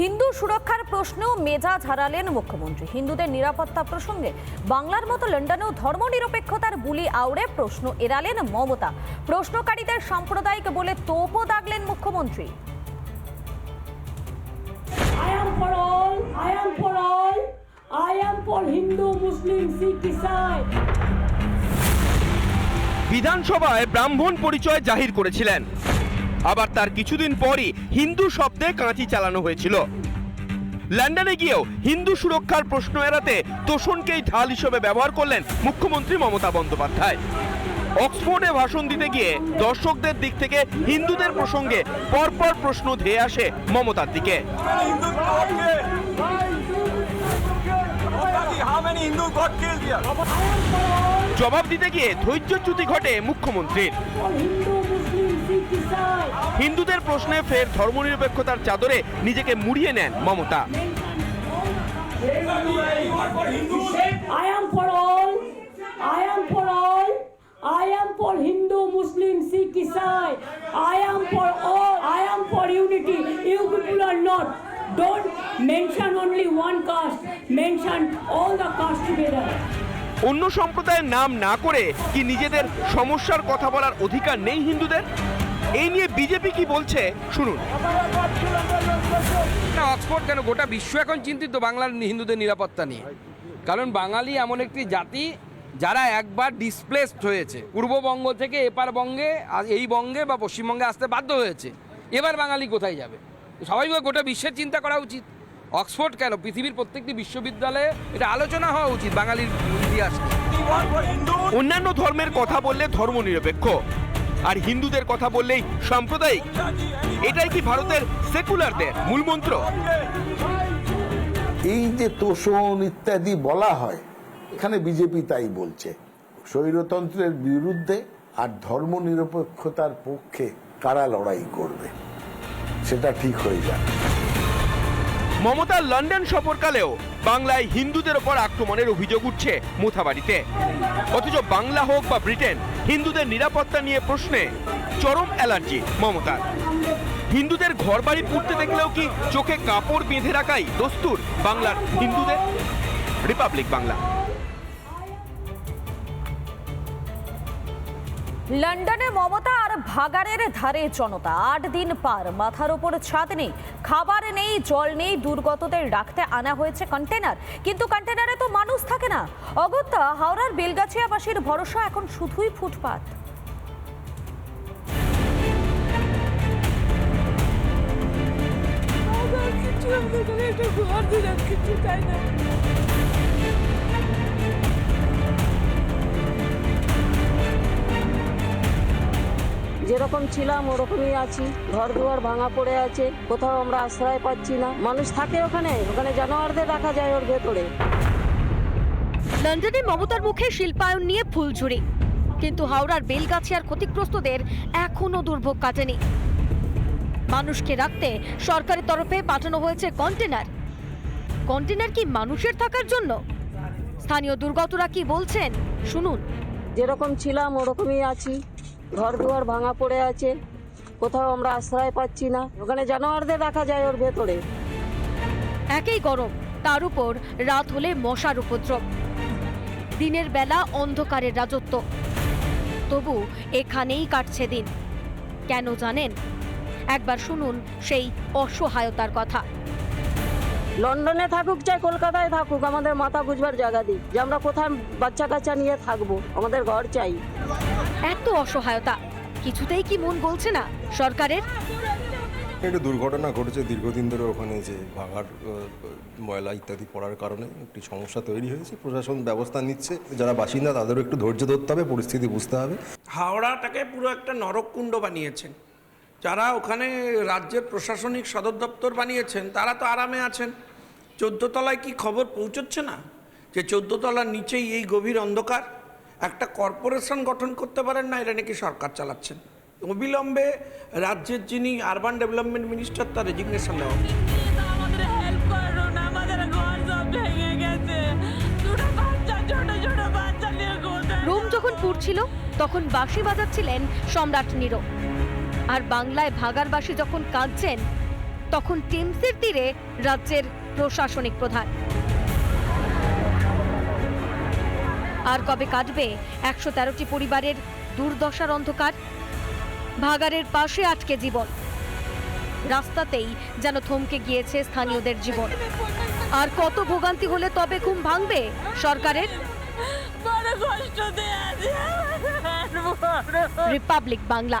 হিন্দু সুরক্ষার প্রশ্নেও মেজাজ হারালেন মুখ্যমন্ত্রী। হিন্দুদের নিরাপত্তা প্রসঙ্গে বাংলার মতো লন্ডনেও ধর্মনিরপেক্ষতার বুলি আউড়ে প্রশ্ন এড়ালেন মমতা। প্রশ্নকারীদের সাম্প্রদায়িক বলে তোপও দাগলেন মুখ্যমন্ত্রী। Isai. বিধানসভায় ব্রাহ্মণ পরিচয় জাহির করেছিলেন। আবার তার কিছুদিন পরই হিন্দু শব্দে কাঁচি চালানো হয়েছিল। লন্ডনে গিয়েও হিন্দু সুরক্ষার প্রশ্ন এড়াতে তোষণকেই ঢাল হিসেবে ব্যবহার করলেন মুখ্যমন্ত্রী মমতা বন্দ্যোপাধ্যায়। অক্সফোর্ডে ভাষণ দিতে গিয়ে দর্শকদের দিক থেকে হিন্দুদের প্রসঙ্গে পরপর প্রশ্ন ধেয়ে আসে মমতার দিকে? জবাব দিতে গিয়ে ধৈর্যচ্যুতি ঘটে মুখ্যমন্ত্রীর। হিন্দুদের প্রশ্নে ফের ধর্মনিরপেক্ষতার চাদরে নিজেকে মুড়িয়ে নেন Mamata. I am for Hindu Muslim Sikh Isai I for all I for unity you people are not don't mention only one caste mention all the caste অন্য সম্প্রদায়ের নাম না করে কি নিজেদের সমস্যার কথা বলার অধিকার নেই হিন্দুদের? এই নিয়ে বিজেপি কি বলছে? শুনুন। না অক্সফোর্ড কেন? গোটা বিশ্ব এখন চিন্তিত বাংলার হিন্দুদের নিরাপত্তা নিয়ে। কারণ বাঙালি এমন একটি জাতি যারা একবার ডিসপ্লেসড হয়েছে। পূর্ববঙ্গ থেকে এপার বঙ্গে আর এই বঙ্গে বা পশ্চিমবঙ্গে আসতে বাধ্য হয়েছে। এবার বাঙালি কোথায় যাবে? স্বাভাবিকভাবে গোটা বিশ্বের চিন্তা করা উচিত। অক্সফোর্ড কেন? পৃথিবীর প্রত্যেকটি বিশ্ববিদ্যালয়ে এটা আলোচনা হওয়া উচিত বাঙালির ইতিহাস. অন্যান্য ধর্মের কথা বললে ধর্মনিরপেক্ষ। আর হিন্দুদের কথা বললেই সাম্প্রদায়িক। এটাই কি ভারতের সেকুলারদের মূলমন্ত্র এই যে তোষণ ইত্যাদি বলা হয়, এখানে বিজেপি তাই বলছে। স্বৈরতন্ত্রের বিরুদ্ধে আর ধর্ম নিরপেক্ষতার পক্ষে কারা লড়াই করবে, সেটা ঠিক হয়ে যাবে। মমতার লন্ডন সফরকালেও বাংলায় হিন্দুদের ওপর আক্রমণের অভিযোগ উঠছে মুথাবাড়িতে। অথচ বাংলা হোক বা ব্রিটেন, হিন্দুদের নিরাপত্তা নিয়ে প্রশ্নে চরম অ্যালার্জি মমতার। হিন্দুদের ঘরবাড়ি পুড়তে দেখলেও কি চোখে কাপড় বেঁধে রাখাই দস্তুর বাংলার হিন্দুদের? রিপাবলিক বাংলা। লন্ডনে মমতা আর ভাগাড়ের ধারে জনতা। আট দিন পার, মাথার ওপর ছাদ নেই। খাবার নেই, জল নেই, দুর্গতদের রাখতে আনা হয়েছে কন্টেনার কিন্তু কন্টেনারে তো মানুষ থাকে না। অগত্যা, হাওড়ার বেলগাছিয়াবাসীর ভরসা এখন শুধুই ফুটপাত। যেরকম ছিলাম ওরকমই আছি। ঘর দুয়ার ভাঙা পড়ে আছে কোথাও আমরা আশ্রয় পাচ্ছি না। মানুষ থাকে ওখানে ওখানে জানোয়ারদের রাখা যায় ওর ভেতরে। লন্ডনে মমতার মুখে শিল্পায়ন নিয়ে ফুলঝুরি। কিন্তু হাওড়ার বেলগাছিয়ার ক্ষতিগ্রস্তদের এখনও দুর্ভোগ কাটেনি। মানুষকে রাখতে সরকারের তরফে পাঠানো হয়েছে কন্টেনার। কন্টেনার কি মানুষের থাকার জন্য? স্থানীয় দুর্গতরা কি বলছেন? শুনুন। যেরকম ছিলাম ওরকমই আছি। ঘর দুয়ার ভাঙা পড়ে আছে। কোথাও আমরা আশ্রয় পাচ্ছি না। ওখানে জানোয়ারদের রাখা যায় ওর ভেতরে। একই গরম। তার উপর রাত হলে মশার উপদ্রব। দিনের বেলা অন্ধকারের রাজত্ব। তবু এখানেই কাটছে দিন। কেন জানেন? একবার শুনুন সেই অসহায়তার কথা। লন্ডনে থাকুক চাই কলকাতায় থাকুক আমাদের মাথা বুঝবার জায়গা দিক যে আমরা কোথায় বাচ্চা কাচ্চা নিয়ে থাকব আমাদের ঘর চাই। এত অসহায়তা কিছুতেই কি মন বলছে না সরকারের? একটা দুর্ঘটনা ঘটেছে দীর্ঘদিন ধরে ওখানে যে ভাগার ময়লা ইত্যাদি পড়ার কারণে একটি সমস্যা তৈরি হয়েছে প্রশাসন ব্যবস্থা নিচ্ছে যারা বাসিন্দা তাদেরও একটু ধৈর্য ধরতে হবে পরিস্থিতি বুঝতে হবে। হাওড়াটাকে পুরো একটা নরককুণ্ড বানিয়েছেন যারা ওখানে রাজ্যের প্রশাসনিক সদর দপ্তর বানিয়েছেন তারা তো আরামে আছেন। তলায় কি খবর পৌঁছচ্ছে না? যে চোদ্দ তলার নিচেই এই গভীর অন্ধকার? একটা কর্পোরেশন গঠন করতে পারেন না এটা নাকি সরকার চালাচ্ছেন। অবিলম্বে রাজ্যের যিনি আরবান ডেভেলপমেন্ট মিনিস্টার তার রেজিগনেশন দেওয়া রোম যখন পুড়ছিল তখন বাঁশি বাজাচ্ছিলেন সম্রাট নীরব আর বাংলায় ভাগারবাসী যখন কাঁদছেন তখন টেমসের তীরে রাজ্যের প্রশাসনিক প্রধান। আর কবে কাটবে একশো তেরোটি পরিবারের দুর্দশার অন্ধকার? ভাগাড়ের পাশে আটকে জীবন। রাস্তাতেই যেন থমকে গিয়েছে স্থানীয়দের জীবন। আর কত ভোগান্তি হলে তবে ঘুম ভাঙবে সরকারের? রিপাবলিক বাংলা।